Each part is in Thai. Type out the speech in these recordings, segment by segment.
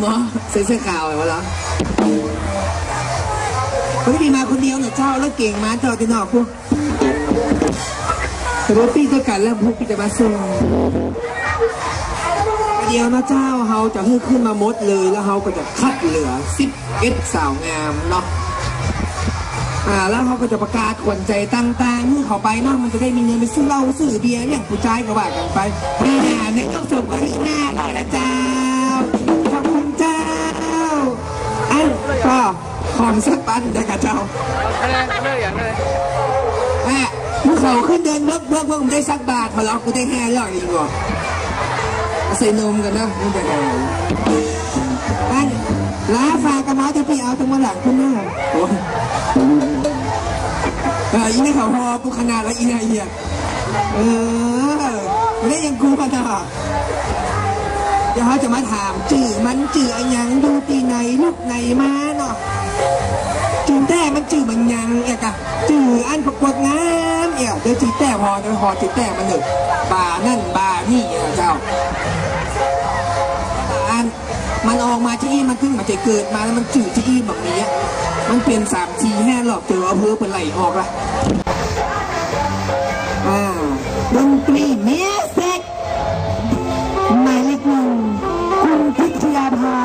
หมอใส่เสื้อขาวเหรอเฮ้ยดีมาคนเดียวเนี่ยเจ้าแล้วเก่งมาจ้าจะนอกพวกโรตี้ก็กันแล้วพวกพี่จะมาส่งเดียวนะเจ้าเฮาจะให้ขึ้นมาหมดเลยแล้วเฮาก็จะคัดเหลือสิบเอ็ดสาวงามเนาะอ่าแล้วเขาก็จะประกาศขวัญใจต่างๆเมื่อเขาไปเนาะมันจะได้มีเงินไปซื้อเหล้าซื้อเบียร์เนี่ยผู้ชายก็ว่ากันไปอ่าเนี่ยต้องส่งไปหน้าหน่อยนะเจ้า ก็ของสักปันนะกะเจ้าอะไรอะไรอย่างไรอะผู้เขาขึ้นเดินเบิกเบิกเบิกผมได้สักบาทพอเรากูได้แห่ร้อยอีกว่ะเอาใส่นมกันนะนี่จะไงอันลาฝากกระเมาจะพี่เอาตรงมาหลังขึ้นหน้าโอ้ยเอออีนี่เขาพอกูขนาดแล้วอีนายเหี้ยเออไม่ได้ยังกูกันอะเดี๋ยวเขาจะมาถามจื่อมันจื่ออันยังดูตีไหนลูกไหนมาเนาะ จือแต่มันจื่อมันยังเอกะจืออันประกวดงามเอกเดี๋ยวจือแต่พอเดี๋ยวพอจือแต่มันเถอะบานั่นบานี่เอกเจ้าอันมันออกมาที่มันเพิ่งมาจะเกิดมาแล้วมันจื่อที่นี่แบบนี้อะมันเปลี่ยนสามทีแห่หลอกเจอเอาเพื่อเป็นไหลออกละอ่าดนตรีเมสเซ็กหมายเลขหนึ่งคุณพิชยาภา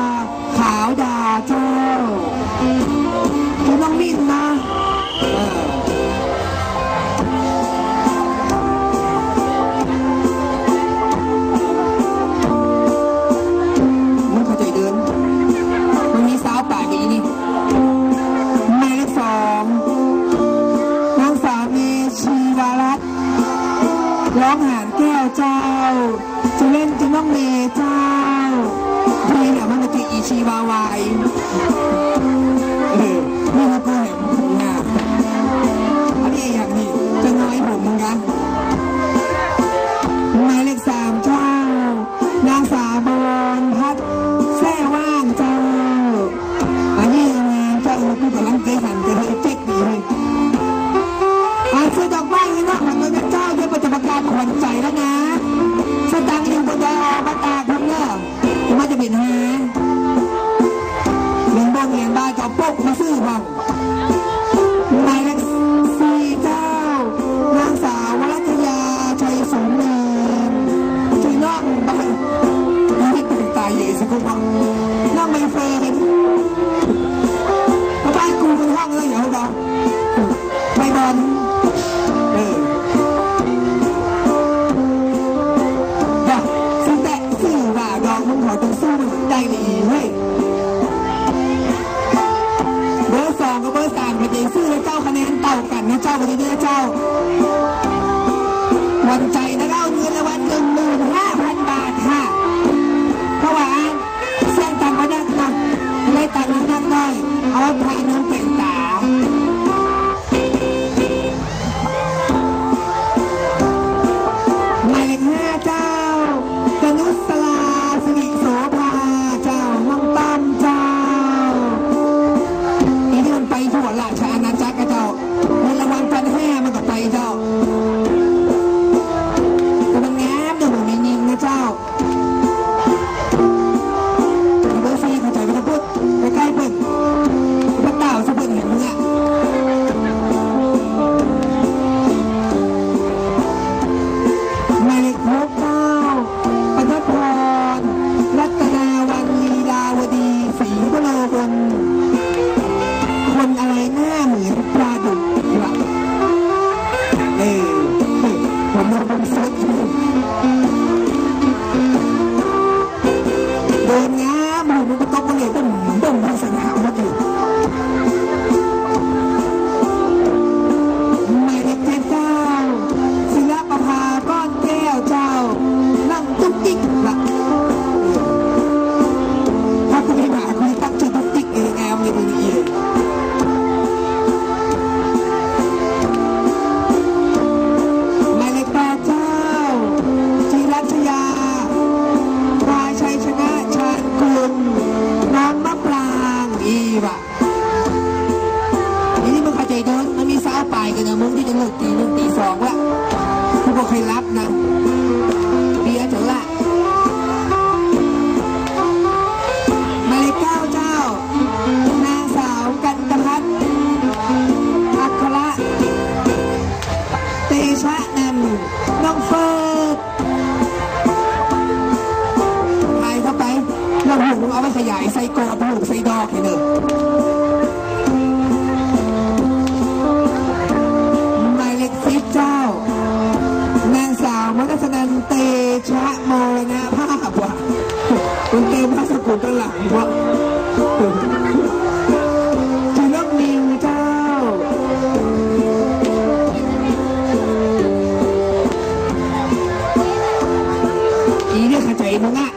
ขาวดาเจ้า มัน มาซื้อบ้างหมายเลขสี่เจ้านางสาววรัตยาชัยสูงเนินช่วยน้องบ้างนี่ตื่นตายใหญ่สักคนบ้างน้องไม่เฟรนบ้านกูเป็นห้องเลยเหรอเรา กตีหนึ่งตีสองละกูก็เคยรับนะ ก็หลังวะชื่อน้องนิงเจ้า อีเนี่ยเข้าใจมึงอะ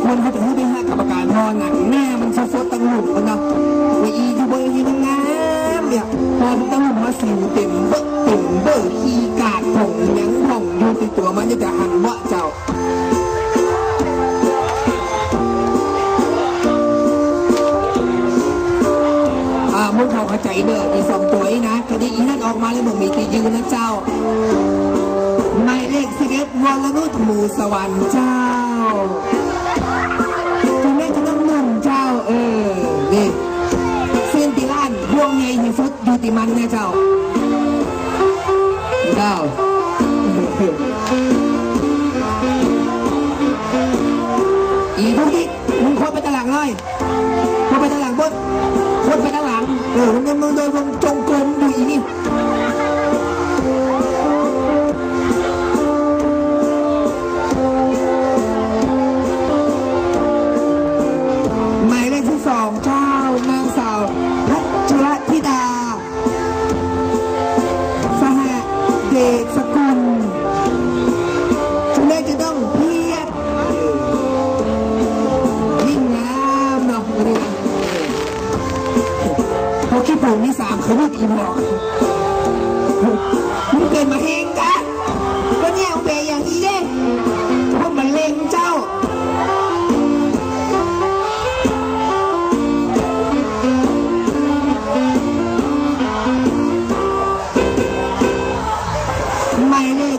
เหลือสิบคนเขาจะให้ไปห้ากรรมการพอหนังแม่มันสดๆตั้งหลุมมันเนาะว่าอีอยู่บนอีมันงามเนี่ยพอตั้งหลุมมาสิวเต็มเบิกเต็มเบิกขี้กาดผงยังผ่องอยู่ติดตัวมันจะจะหันวะเจ้าอ่ามึงเขาเข้าใจเด้ออีสองตัวนี้นะคดีอีนั่นออกมาแล้วมึงมีตียืนนะเจ้าหมายเลขสิบเอ็ดวรนุชหมูสวรรค์เจ้า จะแม่จะต้องนุ่มเจ้าเออนี่เส้นติล้านพวงใหญ่ที่สุตยูติมันเนะเจ้าเจ้าอีพวกนี้มึงโคนไปตลาดเลยคนไปตลาดบนคนไปตลาดเออมึงมึงเดินวง กูบอกมึงเกิดมาเองกันก็เนี่ยเอาไปอย่างนี้เด้พวกมันเลงเจ้าไม่เลย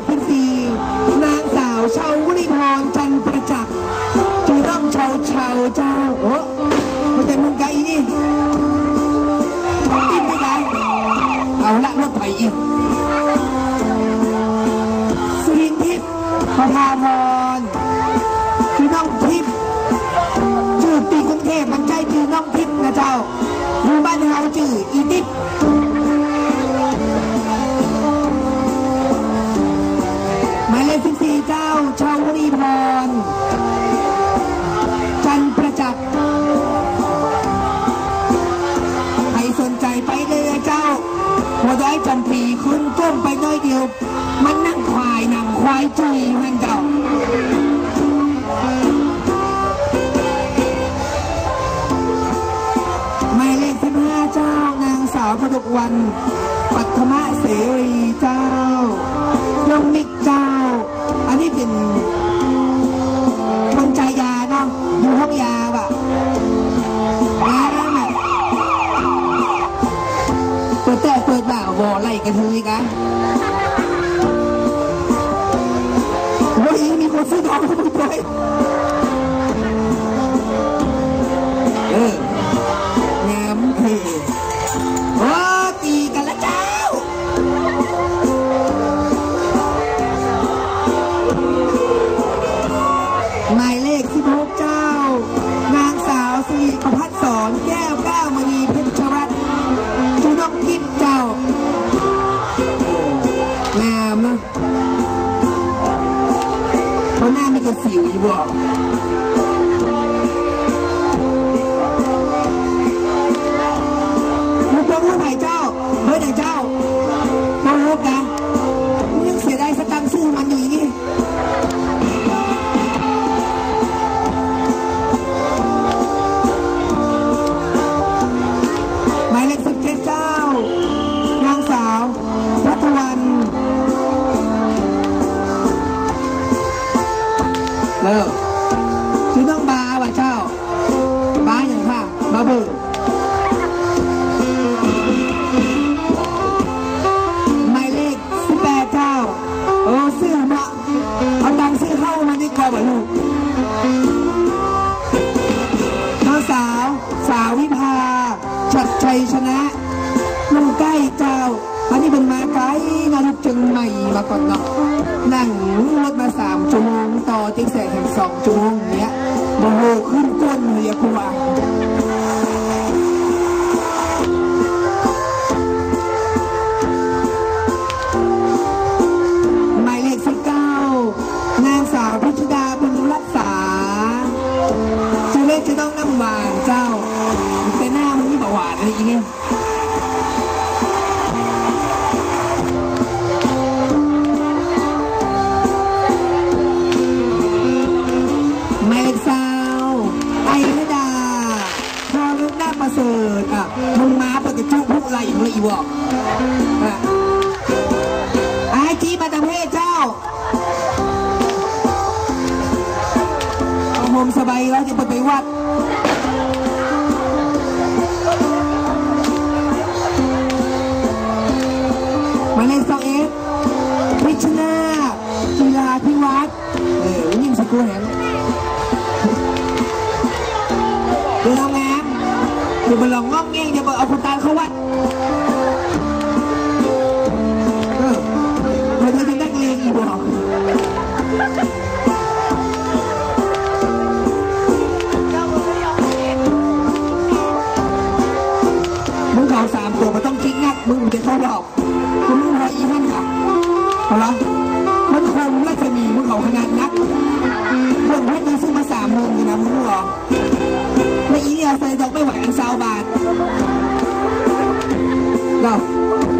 จ้าอยู่บ้านเราชื่ออีทิพย์หมายเลขสี่เจ้าชาววรีพรจันประจักษ์ใครสนใจไปเลยเจ้าหัวด้อยจำปีขึ้นก้มไปน้อยเดียว มันนั่งควายนั่งควายจุยมันเจ้า วันปัทมะเสรีเจ้าน้องมิกเจ้า อันนี้เป็นคนใจยาเนาะอยู่ห้องยาว่ะงามอะเปิดแต่เปิดบ่าวบอไล่กันเทยกันวันนี้มีคนซื้อทองไปด้วยเออ อนแก้วแก้วมณีเพชรรัตน์จุน้องทิพย์เจ้าแม่มนะเพราะหน้าไม่กระสิวอีบอก ชัยชนะลุงใกล้เจ้าอันนี้เป็นมาไกลนะลูกจึงใหม่มาก่อนเนาะนั่งรถมาสามชั่วโมงต่อติ๊กแสกแห่งสองชั่วโมงเนี้ยโอ้โหขึ้นก้นเลยอะครู บอกไอ้จีมาตะเพศเจ้าเอาผมสบายแล้วจะไปวัดมาเลขสองเอฟพิชนากีฬาพิวัตรเออยิ่งสกูเห็นเดี๋ยวทำงานเดี๋ยวไปลองงอกเงี้ยเดี๋ยวไปเอาคุณตาเข้าวัด มึงจะเข้ารอบมึงรออีนั่นค่ะเอาละมันคงราชมีมึงเขาขนาดนักเรื่องเพชรมึงซื้อมาสามโมงอยู่นะมึงรู้หรอแล้วอีเนี่ยใส่ดอกไม่ไหวอันสาวบาทเรา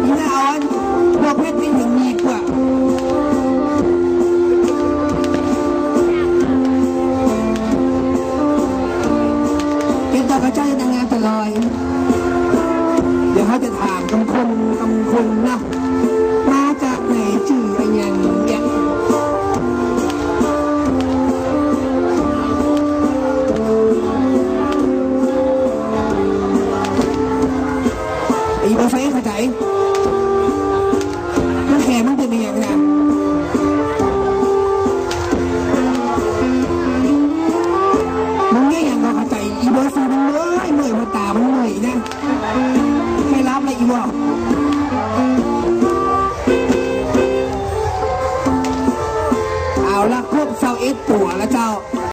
อีน่าเอาอันพวกเพชรไม่ถึงมีกว่า ไอ้บ